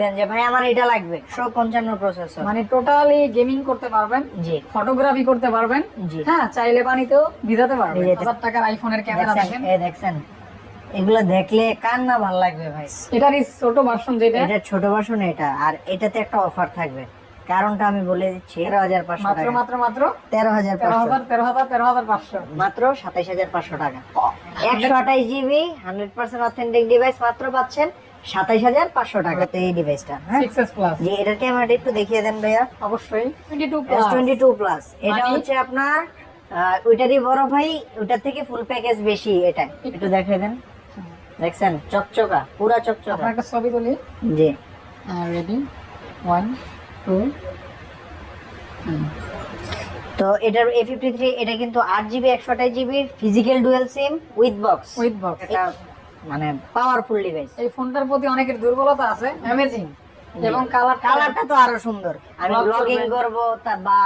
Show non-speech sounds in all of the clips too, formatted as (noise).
দেন যে ভাই আমার এটা লাগবে। পঞ্চান্ন প্রসেসর মানে টোটালি গেমিং করতে পারবেন জি। ফটোগ্রাফি করতে পারবেন জি। হ্যাঁ চাইলে পানিতেও ভিজাতে পারবেন। হাজার টাকার আইফোনের ক্যামেরা দেখেন। এই দেখছেন। এগুলো দেখলে কার না ভালো লাগবে ভাই। এটারই ছোট ভার্সন যেটা এটা ছোট ভার্সন এটা আর এটাতে একটা অফার থাকবে। কারণটা আমি বলে দিচ্ছি তেরো হাজার পাঁচশো মাত্র মাত্র মাত্র? তেরো হাজার তেরো হাজার তেরো হাজার তেরো হাজার পাঁচশো। মাত্র সাতাইশ হাজার পাঁচশো টাকা। একশো আঠাইশ GB hundred percent authentic device মাত্র পাচ্ছেন। সাতাইশ হাজার পাঁচশো টাকাতে এই ডিভাইসটা হ্যাঁ? যে এটার ক্যামেরাটা একটু দেখিয়ে দেন ভাইয়া। অবশ্যই। Twenty two twenty two plus এটা মানে? হচ্ছে আপনার ওইটারই বড় ভাই ওটার থেকে ফুল প্যাকেজ বেশি এটা। একটু দেখিয়ে দেন। দেখছেন? চকচকা পুরা চকচকা। আপনার একটা ছবি তুলি। জি। রেডি ওয়ান টু তো এটার এ ফিফটি থ্রি এটা কিন্তু আট জিবি একশো আঠাশ GB physical dual sim with box with box এটা মানে পাওয়ারফুল ডিভাইস এই ফোনটার প্রতি অনেকের দুর্বলতা আছে অ্যামেজিং এবং কালার কালারটা তো আরও সুন্দর। আমি ব্লগিং করব। তা বা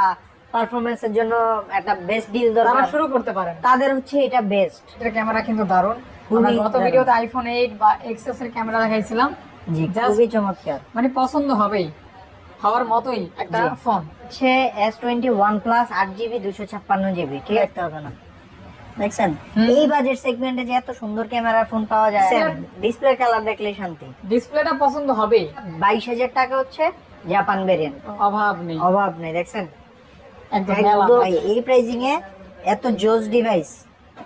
পারফরমেন্সের জন্য একটা বেস্ট ডিল তারা দরকার শুরু করতে পারেন। তাদের হচ্ছে এটা বেস্ট এটার ক্যামেরা কিন্তু দারুণ। আমরা গত ভিডিওতে আইফোন এইট বা এক্সএস এর ক্যামেরা দেখাইছিলাম। জি খুবই চমৎকার। মানে পছন্দ হবেই। হওয়ার মতোই একটা ফোন টোয়েন্টি ওয়ান প্লাস আট জিবি দুশো ছাপ্পান্ন জিবি ঠিক আছে? হবে না। দেখছেন এই বাজেট সেগমেন্টে যে এত সুন্দর ক্যামেরা ফোন পাওয়া যায় ডিসপ্লে কালার দেখলে শান্তি। ডিসপ্লেটা পছন্দ হবেই বাইশ হাজার টাকা হচ্ছে জাপান ভেরিয়েন্ট অভাব নেই। অভাব নেই দেখছেন? এই প্রাইজিং এ এত জোস ডিভাইস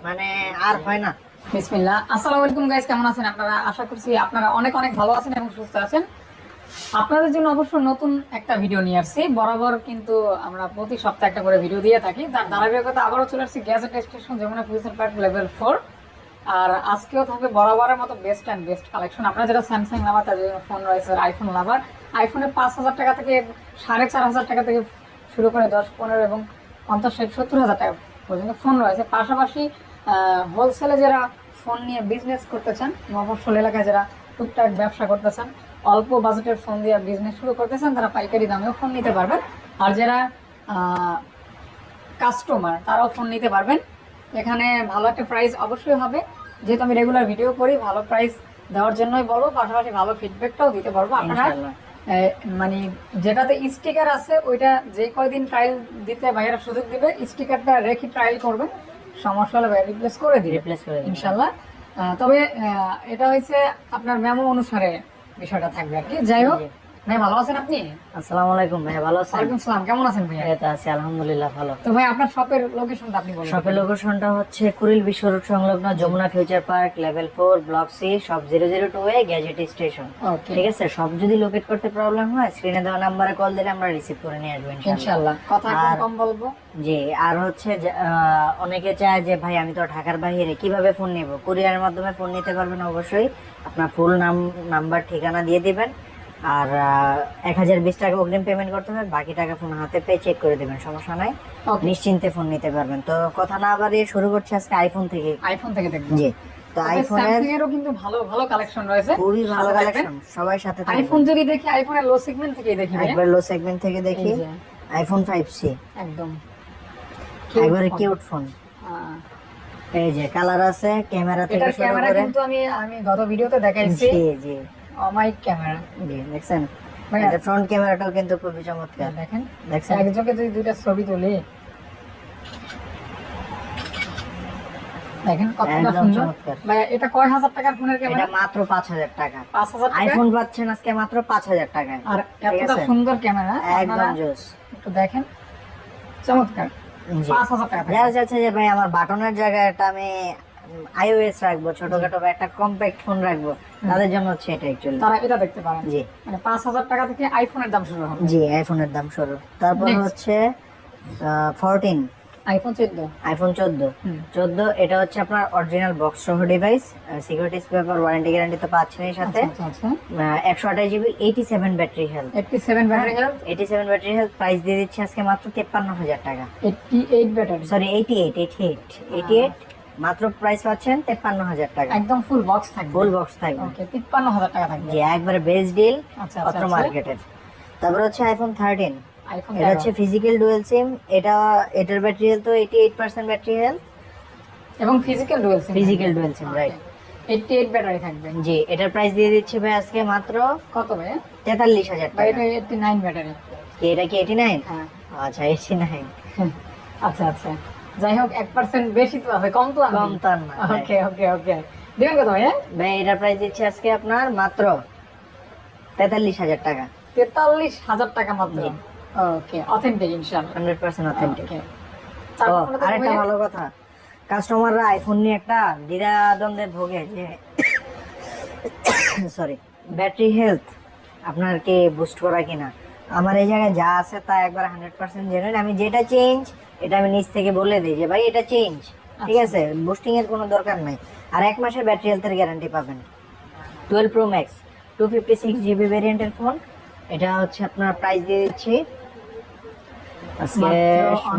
মানে আর হয় না। বিসমিল্লাহ। আসসালামু আলাইকুম গাইস কেমন আছেন আপনারা? আশা করছি আপনারা অনেক অনেক ভালো আছেন এবং সুস্থ আছেন। আপনাদের জন্য অবশ্য নতুন একটা ভিডিও নিয়ে আসছি। বরাবর কিন্তু আমরা প্রতি সপ্তাহে একটা করে ভিডিও দিয়ে থাকি। তার ধারাবাহিকতা আবারও চলে আসছি gadget station Jamuna park level four আর আজকেও থাকবে বরাবরের মতো বেস্ট অ্যান্ড বেস্ট কালেকশন আপনারা যারা স্যামসাং লাভার তাদের ফোন রয়েছে আইফোন লাভার আইফোনে পাঁচ হাজার টাকা থেকে সাড়ে চার হাজার টাকা থেকে শুরু করে দশ, পনেরো এবং পঞ্চাশ ষাট, সত্তর হাজার টাকা পর্যন্ত ফোন রয়েছে। পাশাপাশি হোলসেলে যারা ফোন নিয়ে বিজনেস করতে চান মফস্বল এলাকায় যারা টুকটাক ব্যবসা করতে চান অল্প বাজেটের ফোন দিয়ে বিজনেস শুরু করতেছেন তারা পাইকারি দামেও ফোন নিতে পারবেন। আর যারা কাস্টমার তারাও ফোন নিতে পারবেন। এখানে ভালো একটা প্রাইস অবশ্যই হবে। যেহেতু আমি রেগুলার ভিডিও করি ভালো প্রাইস দেওয়ার জন্যই বলব পাশাপাশি ভালো ফিডব্যাকটাও দিতে পারব। আপনারা মানে যেটাতে স্টিকার আছে ওইটা যে কয়দিন ট্রায়াল দিতে ভাইয়েরা সুযোগ দিবে স্টিকারটা রেখে ট্রায়াল করবেন। সমস্যা হলে রিপ্লেস করে দিবে রিপ্লেস করে ইনশাল্লাহ তবে এটা হয়েছে আপনার মেমো অনুসারে বিষয়টা থাকবে আর কি যাই হোক। ভাই ভালো আছেন আপনি? আসসালামু আলাইকুম ভাই ভালো আছেন? ওয়ালাইকুম সালাম কেমন আছেন ভাইয়া? এই আছি আলহামদুলিল্লাহ ভালো। তো ভাই আপনার শপের লোকেশনটা আপনি বলুন। শপের লোকেশনটা হচ্ছে কুড়িল বিশ্ব রোড সংলগ্ন Jamuna future park level four block C সব zero zero A gadget station ঠিক আছে? সব যদি লোকেট করতে প্রবলেম হয় স্ক্রিনে দেওয়া নাম্বারে কল দিলে আমরা রিসিভ করে নিয়ে আসব ইনশাআল্লাহ। ইনশাআল্লাহ। কথা কম বলব? জি আর হচ্ছে অনেকে চায় যে ভাই আমি তো ঢাকার বাইরে কীভাবে ফোন নিব? কুরিয়ারের মাধ্যমে ফোন নিতে পারবেন অবশ্যই। আপনার ফুল নাম নাম্বার ঠিকানা দিয়ে দিবেন। আর এক হাজার বিশ টাকা অগ্রিম পেমেন্ট করতে হবে বাকি টাকা ফোন হাতে পেয়ে চেক করে দেবেন সমস্যা নাই। নিশ্চিন্তে ফোন নিতে পারবেন। তো কথা না বাড়িয়ে শুরু করছি আজকে আইফোন থেকে। আইফোন থেকে দেখব। জি। তো আইফোনের কিন্তু ভালো ভালো কালেকশন রয়েছে। খুবই ভালো কালেকশন সবাই সাথে আইফোন যদি দেখি আইফোনের লো সেগমেন্ট থেকেই দেখি একবার লো সেগমেন্ট থেকে দেখি। আইফোন একদম। একবারে। কিউট ফোন এই যে কালার আছে ক্যামেরা থেকে ক্যামেরা কিন্তু আমি আমি গত ভিডিওতে দেখাইছি। জি জি। অমাইক ক্যামেরা দেখছেন? এটা ফ্রন্ট ক্যামেরাটাও কিন্তু খুবই চমৎকার। দেখেন? দেখছেন? একজনকে যদি দুইটা ছবি তুলি। দেখেন কতটা সুন্দর। চমৎকার। এটা কয় হাজার টাকার ফোনের এটা মাত্র পাঁচ হাজার টাকা। পাঁচ হাজার টাকা? আইফোন পাচ্ছেন আজকে মাত্র পাঁচ হাজার টাকায়। আর এতটা সুন্দর ক্যামেরা একদম জোস। একটু দেখেন। চমৎকার। জি। পাঁচ হাজার টাকা ভাই আমার বাটনের জায়গায় একটা আমি আইওএস রাখব ছোটখাটো বা একটা কম্প্যাক্ট ফোন রাখব তাদের জন্য হচ্ছে এটা অ্যাকচুয়ালি তারা এটা দেখতে পারেন। জি। মানে পাঁচ হাজার টাকা থেকে আইফোনের দাম শুরু হবে। জি আইফোনের দাম শুরু। তারপর হচ্ছে ফোরটিন আইফোন চোদ্দ। আইফোন চোদ্দ। চোদ্দ এটা হচ্ছে আপনার অরিজিনাল বক্স সহ device security paper warranty guarantee তো পাচ্ছেনই সাথে। আচ্ছা আচ্ছা একশো আঠাশ GB eighty seven battery health eighty seven battery health eighty seven battery health price দিয়ে দিচ্ছে আজকে মাত্র তেপ্পান্ন হাজার টাকা। Eighty eight battery sorry eighty eight eighty eight eighty eight মাত্র প্রাইস পাচ্ছেন তেপ্পান্ন হাজার টাকা। একদম ফুল বক্স থাকবে। ফুল বক্স থাকবে। ওকে তিপ্পান্ন হাজার টাকা থাকবে। জি একবারে বেস্ট ডিল আচ্ছা পত্র আচ্ছা। মার্কেটের তারপর হচ্ছে আইফোন থার্টিন আইফোন এটা হচ্ছে ফিজিক্যাল ডুয়েল সিম এটা এটার ব্যাটারি হেলথ তো eighty eight percent battery health এবং physical dual sim physical dual sim right eighty eight battery থাকবে। জি এটার প্রাইস দিয়ে দিচ্ছি ভাই আজকে মাত্র কত ভাই? তেতাল্লিশ হাজার ভাই টাকা। এটা এইটটি নাইন ব্যাটারি এটা কি এইটি নাইন হ্যাঁ। আচ্ছা এইটি নাইন আচ্ছা আচ্ছা। যাই হোক এক পার্সেন্ট বেশি তো আছে কম তো কম তো না ওকে ওকে ওকে দিবেন কত ভাই ভাই এটার প্রাইস দিচ্ছি আজকে আপনার মাত্র তেতাল্লিশ হাজার টাকা। তেতাল্লিশ হাজার টাকা মাত্র। ওকে অথেন্টিক ইনশাআল্লাহ। হান্ড্রেড পার্সেন্ট অথেন্টিক আরেকটা ভালো কথা। কাস্টমাররা আইফোন নিয়ে একটা দ্বিধাদ্বন্দ্বে ভোগে যে সরি ব্যাটারি হেলথ আপনার কি বুস্ট করা কিনা? আমার এই জায়গায় যা আছে তা একবার হান্ড্রেড পার্সেন্ট জেনুইন। আমি যেটা চেঞ্জ এটা আমি নিচ থেকে বলে দিই যে ভাই এটা চেঞ্জ ঠিক আছে? বুস্টিং এর কোনো দরকার নাই। আর এক মাসের ব্যাটারি হেলথের গ্যারান্টি পাবেন। Twelve pro max two fifty six GB ভেরিয়েন্টের ফোন এটা হচ্ছে আপনার প্রাইস দিয়ে দিচ্ছি।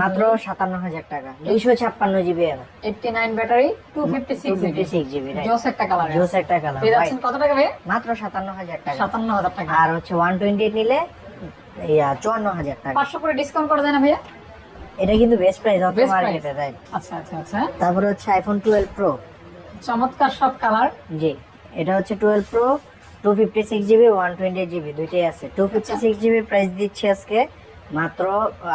মাত্র সাতান্ন হাজার টাকা। দুইশো ছাপ্পান্ন GB eighty nine battery two fifty two fifty six six GB জোস একটা কালার জোস একটা কালার কত টাকা ভাই? মাত্র সাতান্ন হাজার টাকা। সাতান্ন হাজার টাকা। আর হচ্ছে ওয়ান টোয়েন্টি নিলে ইয়া চুয়ান্ন হাজার টাকা। পাঁচশো করে ডিসকাউন্ট করা যায় না ভাইয়া? এটা কিন্তু বেস্ট প্রাইস অত? মার্কেটে রাইট আচ্ছা আচ্ছা আচ্ছা। তারপরে হচ্ছে আইফোন টুয়েলভ প্রো চমৎকার সব কালার জি। এটা হচ্ছে twelve pro two fifty six GB one twenty GB দুইটাই আছে। Two fifty six GB price দিচ্ছি আজকে মাত্র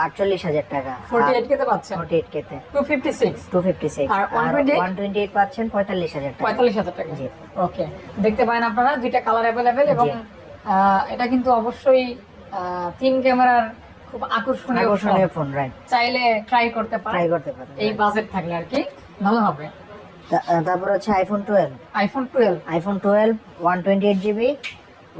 আটচল্লিশ হাজার টাকা। ফোর্টি এইট কেতে পাচ্ছেন? ফোর্টি এইট কেতে two fifty six two fifty six আর আর 128? ওয়ান টোয়েন্টি এইট পাচ্ছেন পঁয়তাল্লিশ হাজার টাকা। পঁয়তাল্লিশ হাজার টাকা। জি। ওকে দেখতে পারেন আপনারা দুইটা কালার অ্যাভেলেবেল এবং এটা কিন্তু অবশ্যই তিন ক্যামেরার খুব আকর্ষণীয় আকর্ষণীয় ফোন। রাইট চাইলে ট্রাই করতে ট্রাই করতে পারেন এই বাজেট থাকলে আর কি ভালো হবে। তারপর হচ্ছে iPhone twelve iPhone twelve iPhone twelve one twenty eight GB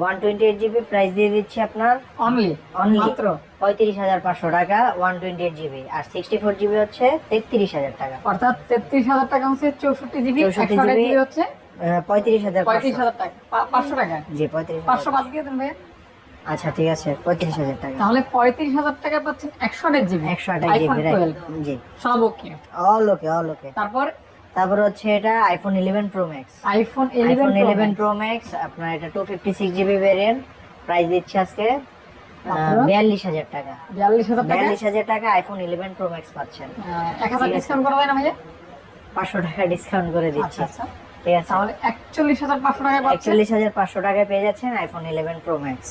one twenty eight GB price দিয়ে দিচ্ছি আপনার অনলি Only? মাত্র। পঁয়ত্রিশ হাজার পাঁচশো টাকা ওয়ান টোয়েন্টি এইট জিবি আর সিক্সটি ফোর জিবি হচ্ছে তেত্রিশ হাজার টাকা। অর্থাৎ তেত্রিশ হাজার টাকা হচ্ছে চৌষট্টি জিবি 64 একশো GB জিবি হচ্ছে পঁয়ত্রিশ হাজার পঁয়ত্রিশ হাজার টাকা পাঁচশো টাকা। জি পঁয়ত্রিশ পাঁচশো বাদ দিয়ে ভাই আচ্ছা ঠিক আছে পঁয়ত্রিশ হাজার টাকা। তাহলে পঁয়ত্রিশ হাজার টাকা পাচ্ছেন একশো আঠাশ জিবি। একশো আইফোন জিবি জি। সব ওকে অল ওকে অল ওকে তারপর? তারপর হচ্ছে এটা iPhone eleven pro max iPhone iPhone eleven eleven pro max আপনার এটা two fifty six GB variant price দিচ্ছে আজকে বিয়াল্লিশ হাজার টাকা। বিয়াল্লিশ হাজার টাকা? বিয়াল্লিশ হাজার টাকা আইফোন ইলেভেন প্রো ম্যাক্স পাচ্ছেন। এক হাজার ডিসকাউন্ট করা যায় না ভাইয়া? পাঁচশো টাকা ডিসকাউন্ট করে দিচ্ছি। একচল্লিশ হাজার পাঁচশো একচল্লিশ হাজার পাঁচশো টাকায় পেয়ে যাচ্ছেন আইফোন ইলেভেন প্রো ম্যাক্স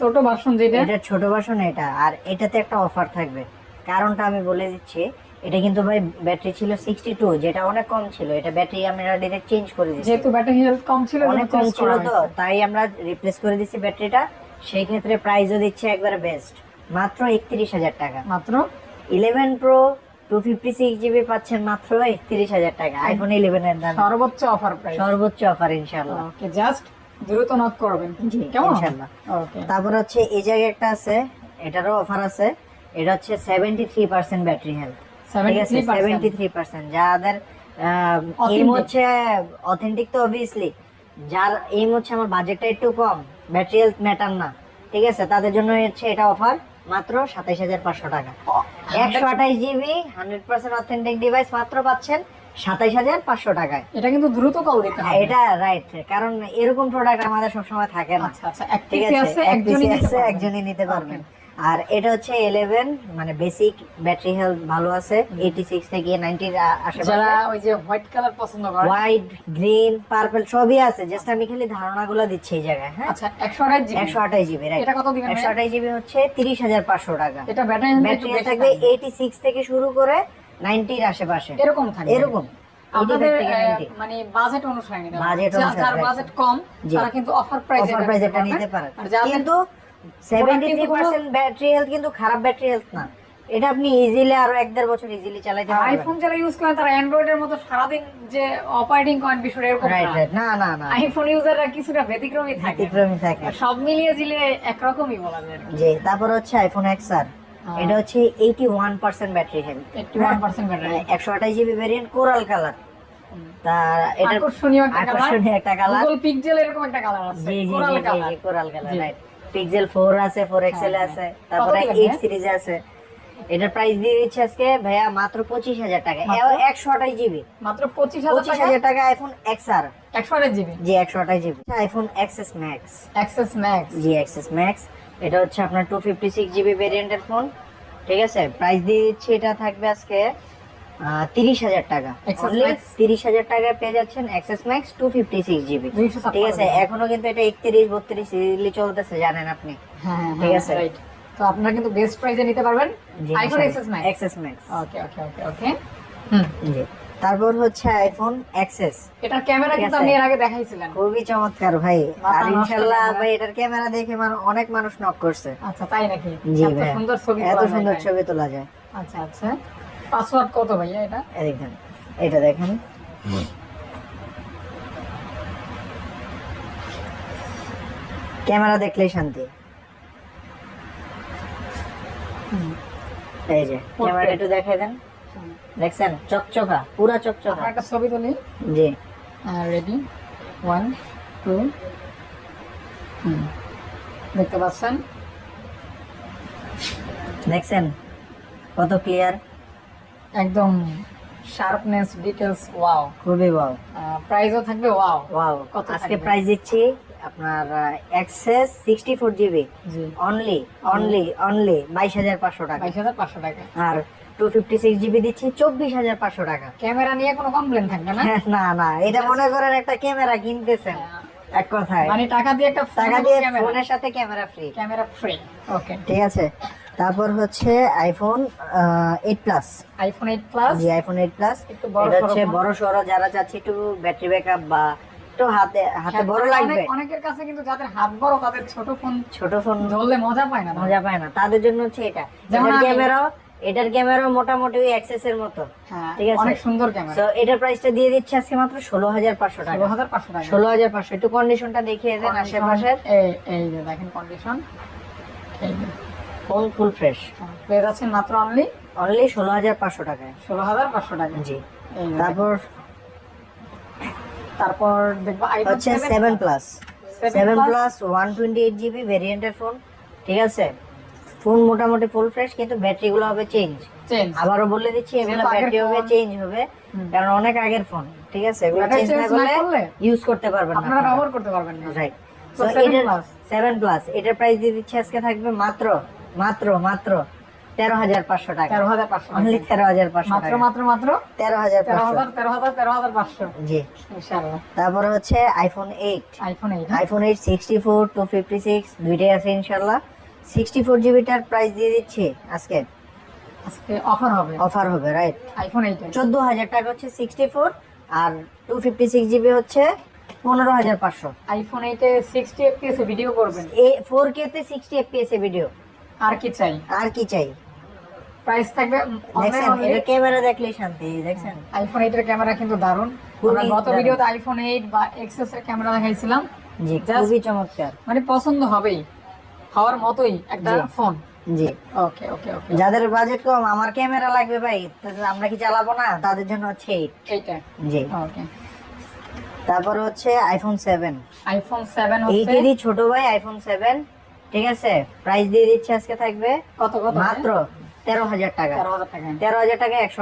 ছোট ভার্সন যেটা? এটার ছোট ভার্সন এটা। আর এটাতে একটা অফার থাকবে। কারণটা আমি বলে দিচ্ছি এটা কিন্তু ভাই ব্যাটারি ছিল সিক্সটি টু যেটা অনেক কম ছিল। এটা ব্যাটারি আমরা ডিরেক্ট চেঞ্জ করে দিচ্ছি যেহেতু ব্যাটারি হেলথ কম ছিল অনেক কম ছিল তো তাই আমরা রিপ্লেস করে দিচ্ছি ব্যাটারিটা সেই ক্ষেত্রে প্রাইসও দিচ্ছে একবারে বেস্ট মাত্র একত্রিশ হাজার টাকা। মাত্র? Eleven pro two fifty six GB পাচ্ছেন মাত্র একত্রিশ হাজার টাকা আইফোন ইলেভেন এর দাম। সর্বোচ্চ অফার প্রাইস সর্বোচ্চ অফার ইনশাল্লাহ ওকে জাস্ট দ্রুত নক করবেন। জি কেমন? ইনশাল্লাহ ওকে তারপর হচ্ছে এই জায়গায় একটা আছে এটারও অফার আছে। এটা হচ্ছে seventy three percent battery health ঠিক আছে? সেভেন্টি থ্রি পার্সেন্ট যাদের এইম হচ্ছে অথেন্টিক তো অবভিয়াসলি যার এইম হচ্ছে আমার বাজেটটা একটু কম। ব্যাটারি হেলথ ম্যাটার না। ঠিক আছে? তাদের জন্য হচ্ছে এটা অফার মাত্র সাতাইশ হাজার পাঁচশো টাকা। একশো আঠাইশ GB hundred percent authentic device মাত্র পাচ্ছেন সাতাইশ হাজার পাঁচশো টাকায়। এটা কিন্তু দ্রুত কল দিতে হবে। এটা রাইট কারণ এরকম প্রোডাক্ট আমাদের সবসময় থাকে না। আচ্ছা আচ্ছা ঠিক আছে? একজনই নিতে পারবেন। আর এটা হচ্ছে ইলেভেন মানে বেসিক ব্যাটারি হেলথ ভালো আছে এইটি সিক্স থেকে নাইনটির যারা ওই যে হোয়াইট কালার পছন্দ করে। হোয়াইট গ্রিন পার্পল সবই আছে জাস্ট আমি খালি ধারণাগুলো দিচ্ছি এই জায়গায় হ্যাঁ? আচ্ছা একশো আঠাশ জিবি। একশো আঠাশ জিবি এটা কত দিবেন একশো আঠাশ জিবি হচ্ছে তিরিশ হাজার পাঁচশো টাকা। এটা ব্যাটারি ব্যাটারি থাকবে। এইটি সিক্স থেকে শুরু করে নাইনটির আশেপাশে। এরকম থাকবে। এরকম। আপনাদের 85 থেকে আহ, 90 মানে বাজেট অনুসারে বাজেট কম তারা কিন্তু অফার প্রাইস অফার প্রাইস এটা নিতে পারে। কিন্তু seventy three percent battery health কিন্তু খারাপ ব্যাটারি হেলথ না। এটা আপনি ইজিলি আরও এক দেড় বছর ইজিলি চালাইতে পারবেন। আইফোন যারা ইউজ করেন তারা অ্যান্ড্রয়েডের মতো সারাদিন যে অপারেটিং করেন এরকম না। না না না। আইফোন ইউজাররা কিছুটা ব্যতিক্রমী থাকে। ব্যতিক্রমী থাকে। সব মিলিয়ে জিলে একরকমই বলা যায় জি তারপর হচ্ছে আইফোন এক্স আর। এটা হচ্ছে eighty one percent battery health eighty one percent battery একশো আঠাশ জিবি ভেরিয়েন্ট কোরাল কালার তা এটা আকর্ষণীয় একটা কালার আকর্ষণীয় একটা কালার গুগল পিক্সেল এরকম একটা কালার আছে coral colour coral colour right pixel four আছে ফোর এক্সেল হ্যাঁ, আছে হ্যাঁ। তারপরে কত এইট সিরিজ আছে। এটার প্রাইস দিয়ে দিচ্ছে আজকে ভাইয়া মাত্র পঁচিশ হাজার টাকা। মাত্র? একশো আঠাশ জিবি মাত্র পঁচিশ হাজার পঁচিশ টাকা হাজার টাকা আইফোন এক্স আর একশো আঠাশ জিবি জি একশো আঠাশ GB iPhone XS max XS max জি এক্সএস ম্যাক্স এটা হচ্ছে আপনার টু ফিফটি সিক্স জিবি ভেরিয়েন্টের ফোন ঠিক আছে? প্রাইস দিয়ে দিচ্ছি এটা থাকবে আজকে তিরিশ হাজার টাকা? তিরিশ হাজার টাকায় পেয়ে যাচ্ছেন XS max two fifty six GB ঠিক আছে এখনও কিন্তু এটা একত্রিশ বত্রিশ সিরিজলি চলতেছে জানেন আপনি। হ্যাঁ ঠিক আছে। তো আপনারা কিন্তু বেস্ট প্রাইসে নিতে পারবেন। IPhone XS max XS max okay okay okay okay হুম। জি। তারপর হচ্ছে আইফোন এক্সেস এটার ক্যামেরা কিন্তু। আপনি এর আগে দেখাইছিলেন খুবই চমৎকার ভাই। আর ক্যামেরা। ভাই এটার ক্যামেরা দেখে মানে অনেক মানুষ নক করছে। আচ্ছা তাই নাকি? জি এত সুন্দর ছবি এত সুন্দর ছবি তোলা যায়। আচ্ছা আচ্ছা। পাসওয়ার্ড কত ভাইয়া এটা? এই দেখেন এটা দেখেন। ক্যামেরা দেখলেই শান্তি। এই যে ক্যামেরা একটু দেখাই দেন। দেখছেন? চকচকা পুরা চকচকা। একটা ছবি তুলি। জি। রেডি ওয়ান টু দেখতে পাচ্ছেন? দেখছেন? কত ক্লিয়ার একদম শার্পনেস ডিটেলস ওয়াও খুবই ওয়াও প্রাইসও থাকবে ওয়াও ওয়াও কত আজকে? প্রাইস দিচ্ছি আপনার এক্সেস সিক্সটি ফোর জিবি জি। অনলি অনলি অনলি বাইশ হাজার পাঁচশো টাকা। বাইশ হাজার পাঁচশো টাকা। আর টু ফিফটি সিক্স জিবি দিচ্ছি চব্বিশ হাজার পাঁচশো টাকা। ক্যামেরা নিয়ে কোনো কমপ্লেন থাকবে না? (laughs) না না এটা মনে করেন একটা ক্যামেরা কিনতেছেন এক কথায়। মানে টাকা দিয়ে একটা টাকা দিয়ে ফোনের সাথে camera free camera free okay ঠিক আছে। তারপর হচ্ছে iPhone eight plus iPhone eight plus জি আইফোন এইট প্লাস একটু এটা হচ্ছে বড় সড়ো যারা চাচ্ছে একটু ব্যাটারি ব্যাকআপ বা একটু হাতে হাতে বড় লাগবে। অনেকের কাছে কিন্তু যাদের হাত বড় তাদের ছোট ফোন ছোট ফোন ধরলে মজা পায় না মজা পায় না। তাদের জন্য হচ্ছে এটা। যেমন এটার আমি- এটার ক্যামেরাও মোটামুটি অ্যাক্সেস এর মতো। হ্যাঁ ঠিক আছে। অনেক সুন্দর ক্যামেরা তো এটার প্রাইসটা দিয়ে দিচ্ছে আজকে মাত্র ষোলো হাজার পাঁচশো টাকা। ষোলো হাজার পাঁচশো টাকা। ষোলো হাজার পাঁচশো। একটু কন্ডিশনটা দেখিয়ে দেন আশেপাশের। এই এই দেখেন কন্ডিশন এই ফুল ফ্রেশ। পেয়ে যাচ্ছেন মাত্র অনলি অনলি ষোলো হাজার পাঁচশো টাকায়। ষোলো হাজার পাঁচশো টাকা জি। তারপর তারপর দেখব হচ্ছে seven plus seven plus one twenty eight GB ভেরিয়েন্টের ফোন ঠিক আছে? ফোন মোটামুটি ফুল ফ্রেশ কিন্তু ব্যাটারি গুলো হবে চেঞ্জ আবারও বলে দিচ্ছি এগুলো ব্যাটারি হবে চেঞ্জ হবে কারণ অনেক আগের ফোন ঠিক আছে? এগুলো চেঞ্জ না করলে ইউজ করতে পারবেন না আপনারা ব্যবহার করতে পারবেন না। রাইট So, 7 সেভেন প্লাস এটার প্রাইস দিয়ে দিচ্ছি আজকে থাকবে মাত্র মাত্র মাত্র তেরো হাজার পাঁচশো টাকা। তেরো হাজার পাঁচশো অনলি তেরো হাজার পাঁচশো মাত্র মাত্র মাত্র? তেরো হাজার তেরো হাজার তেরো হাজার তেরো হাজার পাঁচশো। জি। তারপরে হচ্ছে iPhone eight iPhone eight iPhone eight sixty four two fifty six দুইটাই আছে ইনশাল্লাহ সিক্সটি ফোর জিবিটার প্রাইস দিয়ে দিচ্ছি আজকে। আজকে অফার হবে। অফার হবে রাইট আইফোন এইট চোদ্দ হাজার টাকা হচ্ছে সিক্সটি ফোর আর টু ফিফটি সিক্স জিবি হচ্ছে পনেরো হাজার পাঁচশো। আইফোন এইটে সিক্সটি এফপিএস ভিডিও করবেন। এ ফোর কে তে সিক্সটি এফপিএস এ ভিডিও আর কি চাই? আর কি চাই? প্রাইস থাকবে দেখছেন এটা ক্যামেরা দেখলেই শান্তি দেখছেন? আইফোন এইটের ক্যামেরা কিন্তু দারুণ। খুবই আমরা গত ভিডিওতে আইফোন এইট বা এক্সেস এর ক্যামেরা দেখাইছিলাম। জি খুবই চমৎকার। মানে পছন্দ হবেই। হওয়ার মতোই একটা ফোন জি। ওকে ওকে ওকে যাদের বাজেট কম আমার ক্যামেরা লাগবে ভাই আমরা কি চালাবো না? তাদের জন্য হচ্ছে এইট এইটা জি। ওকে তারপর হচ্ছে আইফোন সেভেন আইফোন সেভেন হচ্ছে এইটেরই ছোট ভাই আইফোন সেভেন ঠিক আছে? প্রাইস দিয়ে দিচ্ছে আজকে থাকবে কত কত? মাত্র তেরো হাজার টাকা। তেরো হাজার টাকা। তেরো হাজার টাকা একশো